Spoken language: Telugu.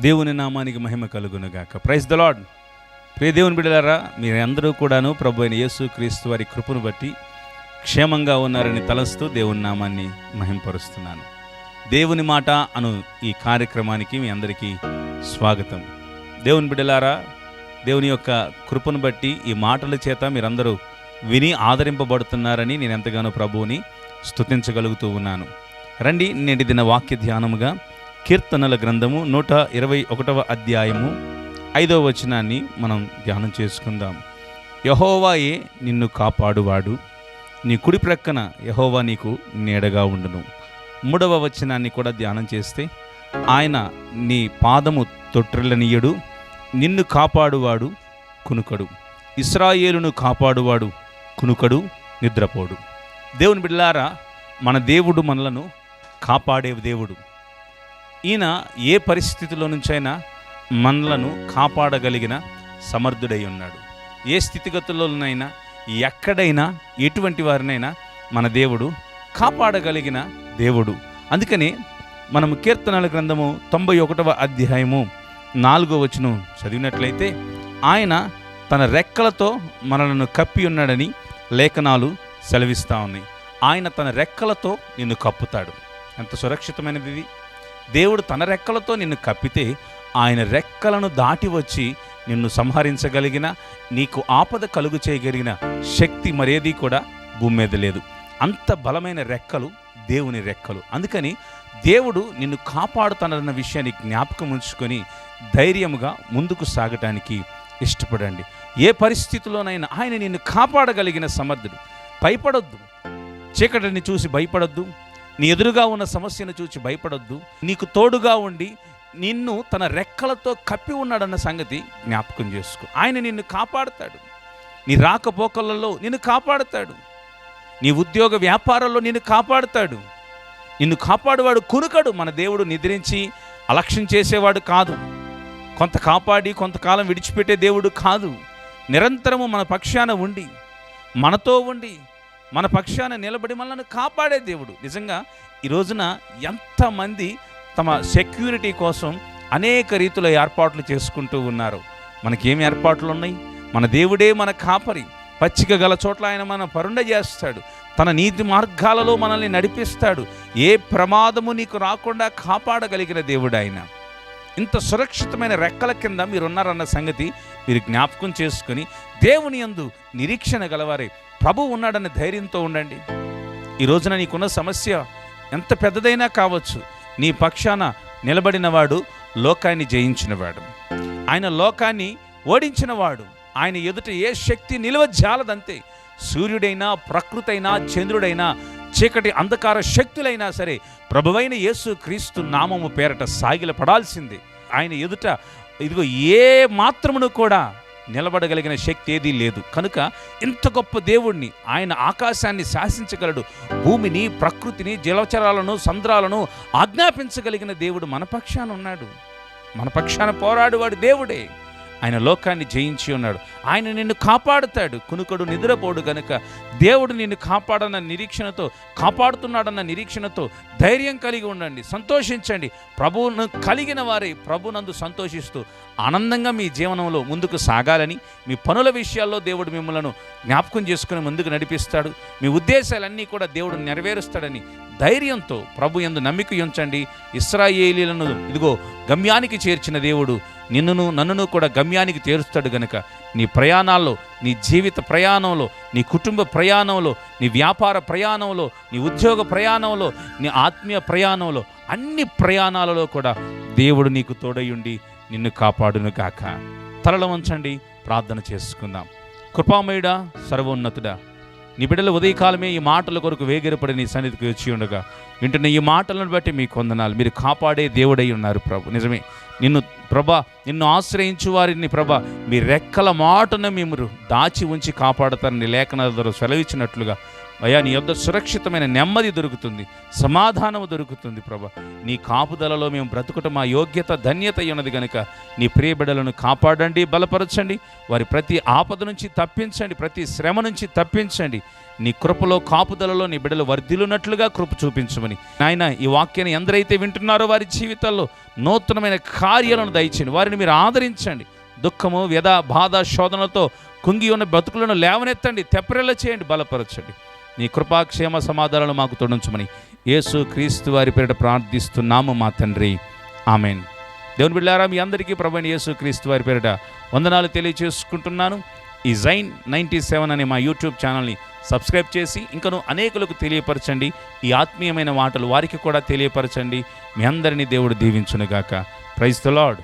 దేవుని నామానికి మహిమ కలుగునుగాక. ప్రైజ్ ద లాడ్ ప్రియ దేవుని బిడ్డలారా మీరందరూ కూడాను ప్రభు అయిన యేసు క్రీస్తు వారి కృపను బట్టి క్షేమంగా ఉన్నారని తలస్తూ దేవుని నామాన్ని మహింపరుస్తున్నాను. దేవుని మాట అను ఈ కార్యక్రమానికి మీ అందరికీ స్వాగతం. దేవుని బిడ్డలారా దేవుని యొక్క కృపను బట్టి ఈ మాటల చేత మీరందరూ విని ఆదరింపబడుతున్నారని నేను ఎంతగానో ప్రభువుని స్తుతించగలుగుతూ ఉన్నాను. రండి నేటి దిన వాక్య ధ్యానముగా కీర్తనల గ్రంథము నూట ఇరవై ఒకటవ అధ్యాయము ఐదవ వచనాన్ని మనం ధ్యానం చేసుకుందాం. యహోవాయే నిన్ను కాపాడువాడు. నీ కుడి ప్రక్కన యహోవా నీకు నీడగా ఉండును. మూడవ వచనాన్ని కూడా ధ్యానం చేస్తే ఆయన నీ పాదము తొట్టిల్లనీయడు నిన్ను కాపాడువాడు కునుకడు. ఇస్రాయేలును కాపాడువాడు కునుకడు నిద్రపోడు. దేవుని బిడ్డలారా మన దేవుడు మనలను కాపాడే దేవుడు. ఈయన ఏ పరిస్థితిలో నుంచైనా మనలను కాపాడగలిగిన సమర్థుడై ఉన్నాడు. ఏ స్థితిగతుల్లోనైనా ఎక్కడైనా ఎటువంటి వారినైనా మన దేవుడు కాపాడగలిగిన దేవుడు. అందుకని మనం కీర్తనల గ్రంథము తొంభై ఒకటవ అధ్యాయము నాలుగో వచనం చదివినట్లయితే ఆయన తన రెక్కలతో మనలను కప్పి ఉన్నాడని లేఖనాలు సెలవిస్తూ ఉన్నాయి. ఆయన తన రెక్కలతో నిన్ను కప్పుతాడు. ఎంత సురక్షితమైనది ఇది. దేవుడు తన రెక్కలతో నిన్ను కప్పితే ఆయన రెక్కలను దాటి వచ్చి నిన్ను సంహరించగలిగిన నీకు ఆపద కలుగు చేయగలిగిన శక్తి మరేది కూడా భూమి మీద లేదు. అంత బలమైన రెక్కలు దేవుని రెక్కలు. అందుకని దేవుడు నిన్ను కాపాడుతానన్న విషయాన్ని జ్ఞాపకం ఉంచుకొని ధైర్యముగా ముందుకు సాగటానికి ఇష్టపడండి. ఏ పరిస్థితిలోనైనా ఆయన నిన్ను కాపాడగలిగిన సమర్థుడు. భయపడొద్దు. చీకటిని చూసి భయపడొద్దు. నీ ఎదురుగా ఉన్న సమస్యను చూసి భయపడొద్దు. నీకు తోడుగా ఉండి నిన్ను తన రెక్కలతో కప్పి ఉన్నాడన్న సంగతి జ్ఞాపకం చేసుకో. ఆయన నిన్ను కాపాడుతాడు. నీ రాకపోకలలో నిన్ను కాపాడుతాడు. నీ ఉద్యోగ వ్యాపారంలో నిన్ను కాపాడుతాడు. నిన్ను కాపాడువాడు కునుకడు మన దేవుడు నిద్రించి అలక్ష్యం చేసేవాడు కాదు. కొంత కాపాడి కొంతకాలం విడిచిపెట్టే దేవుడు కాదు. నిరంతరము మన పక్షాన ఉండి మనతో ఉండి మన పక్షాన నిలబడి మనల్ని కాపాడే దేవుడు. నిజంగా ఈ రోజున ఎంతమంది తమ సెక్యూరిటీ కోసం అనేక రీతుల ఏర్పాట్లు చేసుకుంటూ ఉన్నారు. మనకేం ఏర్పాట్లు ఉన్నాయి మన దేవుడే మన కాపరి. పచ్చిక గల చోట్ల ఆయన మన పరుండ చేస్తాడు. తన నీతి మార్గాలలో మనల్ని నడిపిస్తాడు. ఏ ప్రమాదము నీకు రాకుండా కాపాడగలిగిన దేవుడు ఆయన. ఇంత సురక్షితమైన రెక్కల కింద మీరున్నారన్న సంగతి మీరు జ్ఞాపకం చేసుకుని దేవుని యందు నిరీక్షణ గలవారే. ప్రభు ఉన్నాడని ధైర్యంతో ఉండండి. ఈ రోజున నీకున్న సమస్య ఎంత పెద్దదైనా కావచ్చు నీ పక్షాన నిలబడినవాడు లోకాన్ని జయించినవాడు. ఆయన లోకాన్ని ఓడించినవాడు. ఆయన ఎదుట ఏ శక్తి నిలువ జాలదంతే. సూర్యుడైనా ప్రకృతైనా చంద్రుడైనా చీకటి అంధకార శక్తులైనా సరే ప్రభువైన యేసు క్రీస్తు నామము పేరట సాగిల పడాల్సిందే ఆయన ఎదుట ఇదిగో ఏ మాత్రమును కూడా నిలబడగలిగిన శక్తి ఏదీ లేదు. కనుక ఇంత గొప్ప దేవుణ్ణి ఆయన ఆకాశాన్ని శాసించగలడు. భూమిని ప్రకృతిని జలచరాలను సంద్రాలను ఆజ్ఞాపించగలిగిన దేవుడు మన పక్షాన ఉన్నాడు. మన పక్షాన పోరాడువాడు దేవుడే. ఆయన లోకాన్ని జయించి ఉన్నాడు. ఆయన నిన్ను కాపాడుతాడు. కునుకడు నిద్రపోడు గనుక. దేవుడు నిన్ను కాపాడన్న నిరీక్షణతో కాపాడుతున్నాడన్న నిరీక్షణతో ధైర్యం కలిగి ఉండండి. సంతోషించండి. ప్రభువును కలిగిన వారే ప్రభునందు సంతోషిస్తూ ఆనందంగా మీ జీవనంలో ముందుకు సాగాలని మీ పనుల విషయాల్లో దేవుడు మిమ్మల్ని జ్ఞాపకం చేసుకుని ముందుకు నడిపిస్తాడు. మీ ఉద్దేశాలన్నీ కూడా దేవుడు నెరవేరుస్తాడని ధైర్యంతో ప్రభు ఎందు నమ్మిక ఉంచండి. ఇస్రాయేలీలను ఇదిగో గమ్యానికి చేర్చిన దేవుడు నిన్నును నన్నును కూడా గమ్యానికి చేరుస్తాడు గనుక నీ ప్రయాణాల్లో నీ జీవిత ప్రయాణంలో నీ కుటుంబ ప్రయాణంలో నీ వ్యాపార ప్రయాణంలో నీ ఉద్యోగ ప్రయాణంలో నీ ఆత్మీయ ప్రయాణంలో అన్ని ప్రయాణాలలో కూడా దేవుడు నీకు తోడయుండి నిన్ను కాపాడును గాక. తలల ఉంచండి ప్రార్థన చేసుకుందాం. కృపామయుడా సర్వోన్నతుడా నీ బిడ్డలు ఉదయకాలమే ఈ మాటల కొరకు వేగిరపడి నీ సన్నిధికి వచ్చి ఉండగా వింటున్న ఈ మాటలను బట్టి మీకు వందనాలు మీరు కాపాడే దేవుడై ఉన్నారు ప్రభు. నిజమే నిన్ను ప్రభా నిన్ను ఆశ్రయించు వారిని ప్రభా మీ రెక్కల మాటను మేము దాచి ఉంచి కాపాడతారని లేఖన ద్వారా సెలవిచ్చినట్లుగా అయ్యా నీ యొద్ద సురక్షితమైన నెమ్మది దొరుకుతుంది సమాధానము దొరుకుతుంది ప్రభ. నీ కాపుదలలో మేము బ్రతుకుట మా యోగ్యత ధన్యత ఉన్నది కనుక నీ ప్రియబిడలను కాపాడండి బలపరచండి వారి ప్రతి ఆపద నుంచి తప్పించండి ప్రతి శ్రమ నుంచి తప్పించండి. నీ కృపలో కాపుదలలో నీ బిడ్డలు వర్ధిలున్నట్లుగా కృప చూపించమని. నాయన ఈ వాక్యాన్ని ఎందరైతే వింటున్నారో వారి జీవితాల్లో నూతనమైన కార్యాలను దయచేయండి. వారిని మీరు ఆదరించండి. దుఃఖము వ్యధ బాధ శోధనలతో కుంగి ఉన్న బతుకులను లేవనెత్తండి తెప్పరెల్ల చేయండి బలపరచండి. నీ కృపాక్షేమ సమాధానాలు మాకు తొడించమని. యేసు క్రీస్తు వారి పేరిట ప్రార్థిస్తున్నాము మా తండ్రి. ఆమెన్. దేవుని బిళ్ళారా మీ అందరికీ ప్రభుని యేసు క్రీస్తు వారి పేరిట వందనాలు తెలియచేసుకుంటున్నాను. ఈ జైన్ నైంటీ సెవెన్ అనే మా యూట్యూబ్ ఛానల్ని సబ్స్క్రైబ్ చేసి ఇంకను అనేకులకు తెలియపరచండి. ఈ ఆత్మీయమైన మాటలు వారికి కూడా తెలియపరచండి. మీ అందరినీ దేవుడు దీవించునుగాక. Praise the lord